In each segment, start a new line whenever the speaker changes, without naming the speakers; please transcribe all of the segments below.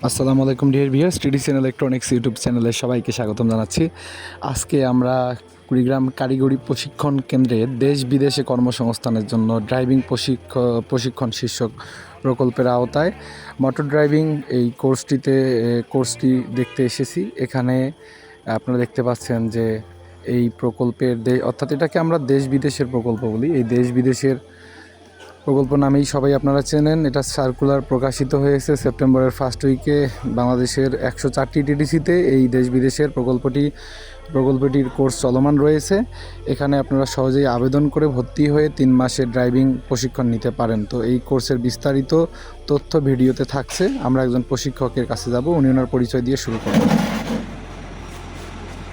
আসসালামু আলাইকুম dear viewers TDCN electronics YouTube চ্যানেলে সবাইকে স্বাগতম জানাচ্ছি। আজকে আমরা কুড়িগ্রাম কারিগরি প্রশিক্ষণ কেন্দ্রে দেশ বিদেশে কর্মসংস্থানের জন্য ড্রাইভিং প্রশিক্ষ, প্রশিক্ষণ শীর্ষক প্রকল্পের আওতায় মোটর ড্রাইভিং এই কোর্সটিতে কোর্সটি দেখতে এসেছি। এখানে আপনারা দেখতে পাচ্ছেন যে এই প্রকল্পের অর্থাৎ এটাকে আমরা দেশ বিদেশের প্রকল্প বলি। এই দেশ বিদেশের প্রকল্প নামেই সবাই আপনারা চেনেন। এটা সার্কুলার প্রকাশিত হয়েছে সেপ্টেম্বরের ফার্স্ট উইকে বাংলাদেশের একশো চারটি টিডিসিতে এই দেশ বিদেশের প্রকল্পটি, প্রকল্পটির কোর্স চলমান রয়েছে। এখানে আপনারা সহজেই আবেদন করে ভর্তি হয়ে তিন মাসের ড্রাইভিং প্রশিক্ষণ নিতে পারেন। তো এই কোর্সের বিস্তারিত তথ্য ভিডিওতে থাকছে। আমরা একজন প্রশিক্ষকের কাছে যাব, উনি ওনার পরিচয় দিয়ে শুরু করব।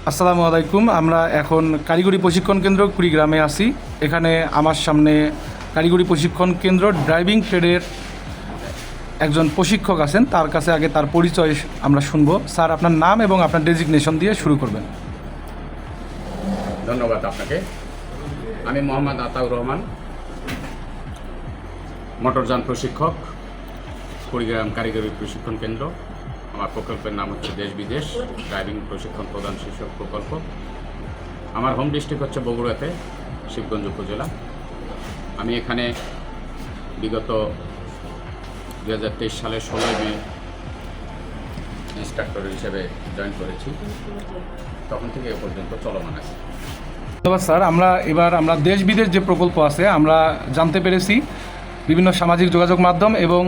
আসসালামু আলাইকুম। আমরা এখন কারিগরি প্রশিক্ষণ কেন্দ্র কুড়িগ্রামে আছি। এখানে আমার সামনে কারিগরি প্রশিক্ষণ কেন্দ্র ড্রাইভিং ট্রেডের একজন প্রশিক্ষক আছেন। তার কাছে আগে তার পরিচয় আমরা শুনব। স্যার, আপনার নাম এবং আপনার ডেজিগনেশন দিয়ে শুরু করবেন।
ধন্যবাদ আপনাকে। আমি মোহাম্মদ আতাউর রহমান, মোটরযান প্রশিক্ষক, কুড়িগ্রাম কারিগরি প্রশিক্ষণ কেন্দ্র। আমার প্রকল্পের নাম হচ্ছে দেশ বিদেশ, ড্রাইভিং প্রশিক্ষণ প্রদান শীর্ষক প্রকল্প। আমার হোম ডিস্ট্রিক্ট হচ্ছে বগুড়াতে, শিবগঞ্জ উপজেলা। আমি এখানে বিগত দু হাজার তেইশ সালের ষোলোই মে ইনস্ট্রাক্টর হিসেবে জয়েন করেছি। তখন থেকে এ পর্যন্ত চলমান আছে।
ধন্যবাদ স্যার। আমরা এবার আমরা দেশ বিদেশ যে প্রকল্প আছে, আমরা জানতে পেরেছি বিভিন্ন সামাজিক যোগাযোগ মাধ্যম এবং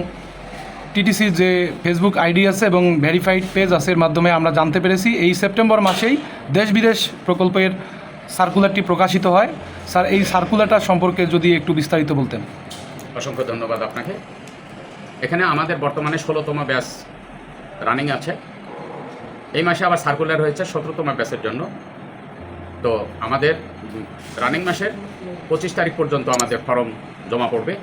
টিটিসির যে ফেসবুক আইডি আছে এবং ভেরিফাইড পেজ আছে এর মাধ্যমে আমরা জানতে পেরেছি। এই সেপ্টেম্বর মাসেই দেশ বিদেশ প্রকল্পের সার্কুলারটি প্রকাশিত হয়। স্যার, এই সার্কুলারটা সম্পর্কে যদি একটু বিস্তারিত বলতেন।
অসংখ্য ধন্যবাদ আপনাকে। এখানে আমাদের বর্তমানে ষোলোতম ব্যাচ রানিং আছে। এই মাসে আবার সার্কুলার হয়েছে সতেরোতম ব্যাচের জন্য। তো আমাদের রানিং মাসের পঁচিশ তারিখ পর্যন্ত আমাদের ফর্ম জমা পড়বে।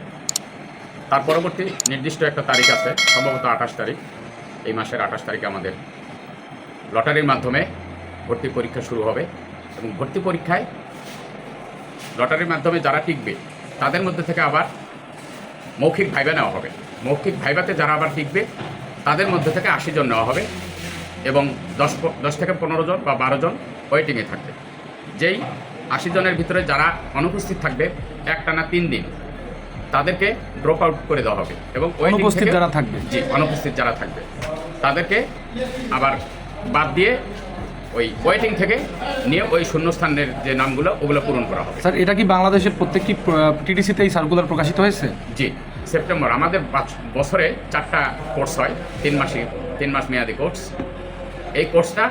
তার পরবর্তী নির্দিষ্ট একটা তারিখ আছে, সম্ভবত আঠাশ তারিখ। এই মাসের আঠাশ তারিখে আমাদের লটারির মাধ্যমে ভর্তি পরীক্ষা শুরু হবে এবং ভর্তি পরীক্ষায় লটারির মাধ্যমে যারা টিকবে তাদের মধ্যে থেকে আবার মৌখিক ভাইবা নেওয়া হবে মৌখিক ভাইবাতে যারা আবার টিকবে তাদের মধ্যে থেকে আশি জন নেওয়া হবে এবং দশ দশ থেকে পনেরো জন বা বারো জন ওয়েটিংয়ে থাকবে যেই আশি জনের ভিতরে যারা অনুপস্থিত থাকবে একটানা তিন দিন তাদেরকে ড্রপ আউট করে দেওয়া হবে এবং
অনুপস্থিত যারা থাকবে।
জি অনুপস্থিত যারা থাকবে তাদেরকে আবার বাদ দিয়ে ওই ওয়েটিং থেকে নিয়ে ওই শূন্যস্থানের যে নামগুলো ওগুলো পূরণ করা হবে।
স্যার এটা কি বাংলাদেশের প্রত্যেকটি টিটিসিতে এই সার্কুলার প্রকাশিত হয়েছে?
জি সেপ্টেম্বর আমাদের বছরে চারটা কোর্স হয় তিন মাসে তিন মাস মেয়াদি কোর্স এই কোর্সটা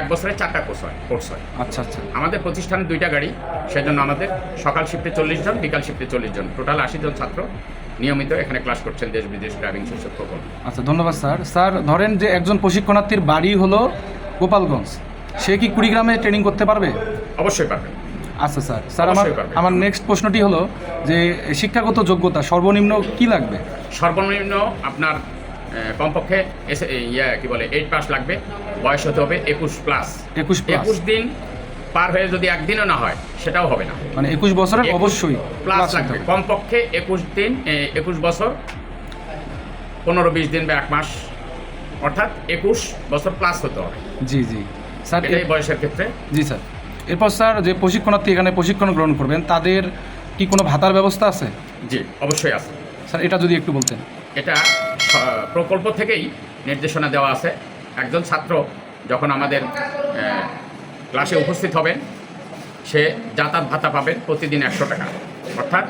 এক বছরে চারটা কোর্স হয় কোর্স হয়।
আচ্ছা আচ্ছা।
আমাদের প্রতিষ্ঠানে দুইটা গাড়ি সেজন্য আমাদের সকাল শিফটে চল্লিশ জন বিকাল শিফটে চল্লিশ জন। টোটাল আশি জন ছাত্র নিয়মিত এখানে ক্লাস করছেন দেশ বিদেশ ড্রাইভিং শীর্ষক প্রকল্প
আচ্ছা ধন্যবাদ স্যার। স্যার ধরেন যে একজন প্রশিক্ষণার্থীর বাড়ি হলো গোপালগঞ্জ। সে কি কুড়িগ্রামে ট্রেনিং করতে পারবে?
অবশ্যই পারবে।
আচ্ছা স্যার। স্যার আমার আমার নেক্সট প্রশ্নটি হলো যে শিক্ষাগত যোগ্যতা সর্বনিম্ন কি লাগবে?
সর্বনিম্ন আপনার কমপক্ষে এসে ইয়ে কি বলে এইট পাস লাগবে। বয়স হতে হবে একুশ প্লাস
একুশ
একুশ দিন পার হয়ে যদি একদিনও না হয় সেটাও হবে না।
মানে একুশ বছরের অবশ্যই
প্লাস লাগবে। কমপক্ষে একুশ দিন একুশ বছর পনেরো বিশ দিন বা এক মাস অর্থাৎ একুশ বছর প্লাস হতে হবে।
জি জি। স্যার এই
বয়সের ক্ষেত্রে।
জি স্যার। এরপর স্যার যে প্রশিক্ষণার্থী এখানে প্রশিক্ষণ গ্রহণ করবেন তাদের কি কোনো ভাতার ব্যবস্থা আছে?
জি অবশ্যই আছে।
স্যার এটা যদি একটু বলতেন।
এটা প্রকল্প থেকেই নির্দেশনা দেওয়া আছে। একজন ছাত্র যখন আমাদের ক্লাসে উপস্থিত হবেন সে যাতায়াত ভাতা পাবেন প্রতিদিন একশো টাকা। অর্থাৎ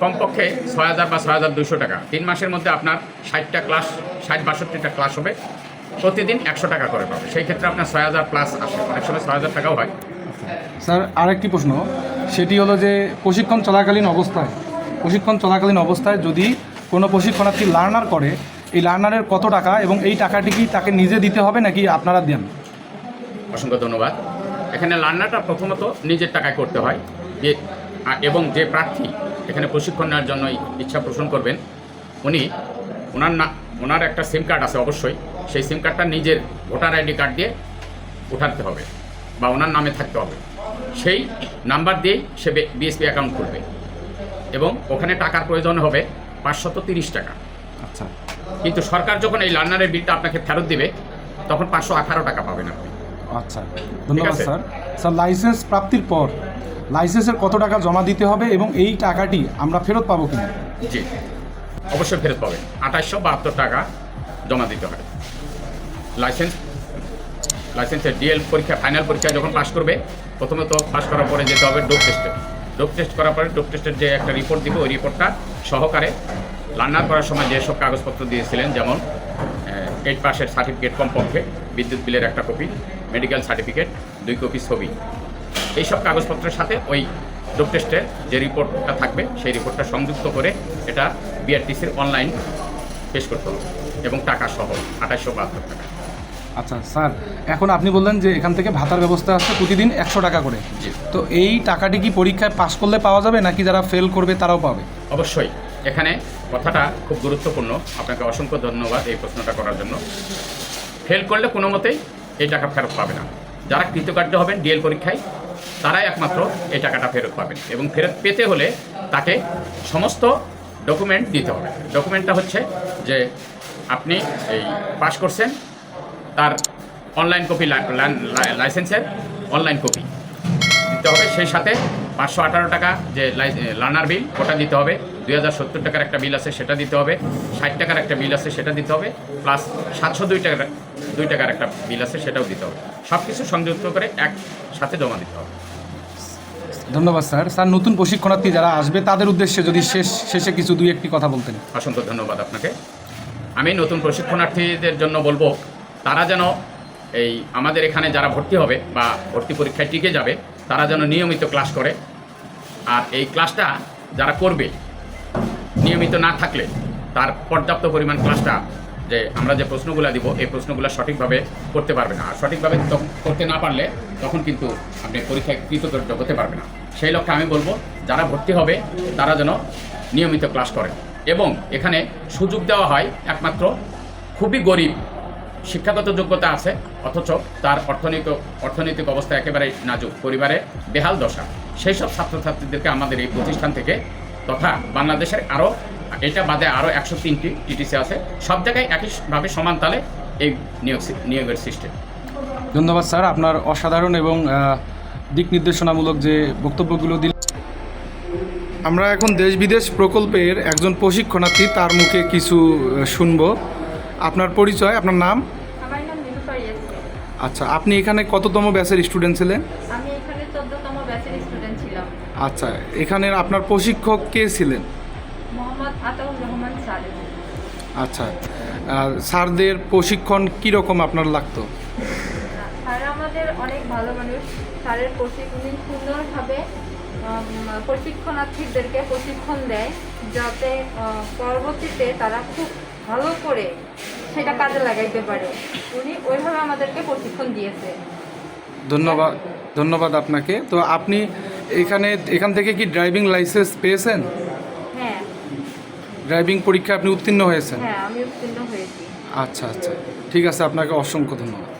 কমপক্ষে ছয় হাজার বা ছয় হাজার দুশো টাকা। তিন মাসের মধ্যে আপনার ষাটটা ক্লাস ষাট বাষট্টিটা ক্লাস হবে। প্রতিদিন একশো টাকা করে পাবে। সেই ক্ষেত্রে আপনার ছয় হাজার প্লাস আসে। অনেক সময় ছয় হাজার টাকাও হয়।
স্যার আরেকটি প্রশ্ন। সেটি হলো যে প্রশিক্ষণ চলাকালীন অবস্থায় প্রশিক্ষণ চলাকালীন অবস্থায় যদি কোনো প্রশিক্ষণার্থী লার্নার করে এই লার্নারের কত টাকা এবং এই টাকাটি কি তাকে নিজে দিতে হবে নাকি আপনারা দেন?
অসংখ্য ধন্যবাদ। এখানে লার্নারটা প্রথমত নিজের টাকায় করতে হয়। এবং যে প্রার্থী এখানে প্রশিক্ষণ নেওয়ার জন্য ইচ্ছা পোষণ করবেন উনি ওনার না ওনার একটা সিম কার্ড আছে অবশ্যই সেই সিম কার্ডটা নিজের ভোটার আইডি কার্ড দিয়ে উঠাতে হবে বা ওনার নামে থাকতে হবে। সেই নাম্বার দিয়েই সে বিএসপি অ্যাকাউন্ট খুলবে এবং ওখানে টাকার প্রয়োজন হবে পাঁচশত তিরিশ টাকা।
আচ্ছা।
কিন্তু সরকার যখন এই লার্নারের বিলটা আপনাকে ফেরত দিবে তখন পাঁচশো আঠারো টাকা পাবেন আপনি।
আচ্ছা ধন্যবাদ স্যার। স্যার লাইসেন্স প্রাপ্তির পর লাইসেন্সের কত টাকা জমা দিতে হবে এবং এই টাকাটি আমরা ফেরত পাবো কিনা?
জি, অবশ্যই ফেরত পাবেন। আঠাশশো বাহাত্তর টাকা জমা দিতে হয় লাইসেন্স, লাইসেন্সের ডিএল পরীক্ষা, ফাইনাল পরীক্ষা যখন পাশ করবে, প্রথমে তো পাশ করার পরে যেতে হবে ডোপ টেস্টে। ডোপ টেস্ট করার পরে ডোপ টেস্টের যে একটা রিপোর্ট দিবে, ওই রিপোর্টটা সহকারে লার্নার করার সময় যেসব কাগজপত্র দিয়েছিলেন, যেমন এইট পাসের সার্টিফিকেট কমপক্ষে, বিদ্যুৎ বিলের একটা কপি মেডিকেল সার্টিফিকেট দুই কপি ছবি। এইসব কাগজপত্রের সাথে ওই ডোপ টেস্টের যে রিপোর্টটা থাকবে সেই রিপোর্টটা সংযুক্ত করে এটা বিআরটিসির অনলাইন পেশ করতে হবে এবং টাকা সহ আঠাশশো বাহাত্তর টাকা।
আচ্ছা স্যার এখন আপনি বললেন যে এখান থেকে ভাতার ব্যবস্থা আছে প্রতিদিন একশো টাকা করে।
জি।
তো এই টাকাটি কি পরীক্ষায় পাশ করলে পাওয়া যাবে নাকি যারা ফেল করবে তারাও পাবে?
অবশ্যই এখানে কথাটা খুব গুরুত্বপূর্ণ। আপনাকে অসংখ্য ধন্যবাদ এই প্রশ্নটা করার জন্য। ফেল করলে কোনো মতেই এই টাকা ফেরত পাবে না। যারা কৃতকার্য হবেন ডিএল পরীক্ষায় তারাই একমাত্র এই টাকাটা ফেরত পাবেন এবং ফেরত পেতে হলে তাকে সমস্ত ডকুমেন্ট দিতে হবে। ডকুমেন্টটা হচ্ছে যে আপনি এই পাস করছেন, তার অনলাইন কপি লাইসেন্সের অনলাইন কপি দিতে হবে। সেই সাথে পাঁচশো আঠারো টাকা যে লার্নার বিল, ওটা দিতে হবে। দুই হাজার সত্তর টাকার একটা বিল আছে, সেটা দিতে হবে। ষাট টাকার একটা বিল আছে, সেটা দিতে হবে। প্লাস সাতশো দুই টাকার দুই টাকার একটা বিল আছে, সেটাও দিতে হবে। সব কিছু সংযুক্ত করে এক সাথে জমা দিতে হবে।
ধন্যবাদ, স্যার। স্যার, নতুন প্রশিক্ষণার্থী যারা আসবে, তাদের উদ্দেশ্যে যদি শেষ, শেষে কিছু দুই একটি কথা বলতেন।
অসংখ্য ধন্যবাদ আপনাকে। আমি নতুন প্রশিক্ষণার্থীদের জন্য বলব, তারা যেন এই আমাদের এখানে যারা ভর্তি হবে বা ভর্তি পরীক্ষায় টিকে যাবে, তারা যেন নিয়মিত ক্লাস করে। আর এই ক্লাসটা যারা করবে, নিয়মিত না থাকলে তার পর্যাপ্ত পরিমাণ ক্লাসটা যে আমরা যে প্রশ্নগুলো দিব, এই প্রশ্নগুলো সঠিকভাবে করতে পারবে না। আর সঠিকভাবে করতে না পারলে তখন কিন্তু আপনি পরীক্ষায় কৃতকার্য হতে পারবে না। সেই লক্ষ্যে আমি বলব, যারা ভর্তি হবে, তারা যেন নিয়মিত ক্লাস করে এবং এখানে সুযোগ দেওয়া হয় একমাত্র খুবই গরিব, শিক্ষাগত যোগ্যতা আছে, অথচ তার অর্থনৈতিক অর্থনৈতিক অবস্থা একেবারে নাজুক, পরিবারে বেহাল দশা। সেই সব ছাত্রছাত্রীদেরকে আমাদের এই প্রতিষ্ঠান থেকে তথা বাংলাদেশের আরও এটা বাদে আরও একশো তিনটি টিটিসি আছে। সব জায়গায় একইভাবে সমান তালে এই নিয়োগ নিয়োগের সিস্টেম
ধন্যবাদ স্যার আপনার অসাধারণ এবং দিক নির্দেশনামূলক যে বক্তব্যগুলো দিল আমরা এখন দেশ বিদেশ প্রকল্পের একজন প্রশিক্ষণার্থী তার মুখে কিছু শুনব। আপনার পরিচয় আপনার নাম? আচ্ছা আপনি এখানে কততম ব্যাচের স্টুডেন্ট ছিলেন?
আমি এখানে চোদ্দতম ব্যাচের স্টুডেন্ট ছিলাম।
আচ্ছা এখানের আপনার প্রশিক্ষক কে ছিলেন?
মোহাম্মদ আতাউর রহমান সালেহ
আচ্ছা আর স্যারদের প্রশিক্ষণ কীরকম আপনার লাগতো?
স্যার আমাদের অনেক ভালো মানুষ। স্যারের প্রশিক্ষণ সুন্দরভাবে প্রশিক্ষণার্থীদেরকে প্রশিক্ষণ দেয় যাতে পরবর্তীতে তারা খুব ভালো করে সেটা কাজে লাগাইতে পারে। উনি ওইভাবে আমাদেরকে প্রশিক্ষণ দিয়েছে।
ধন্যবাদ ধন্যবাদ আপনাকে। তো আপনি এখানে এখান থেকে কি ড্রাইভিং লাইসেন্স পেয়েছেন? ড্রাইভিং পরীক্ষা আপনি উত্তীর্ণ হয়েছেন?
হ্যাঁ আমি উত্তীর্ণ হয়েছি।
আচ্ছা আচ্ছা। ঠিক আছে আপনাকে অসংখ্য ধন্যবাদ।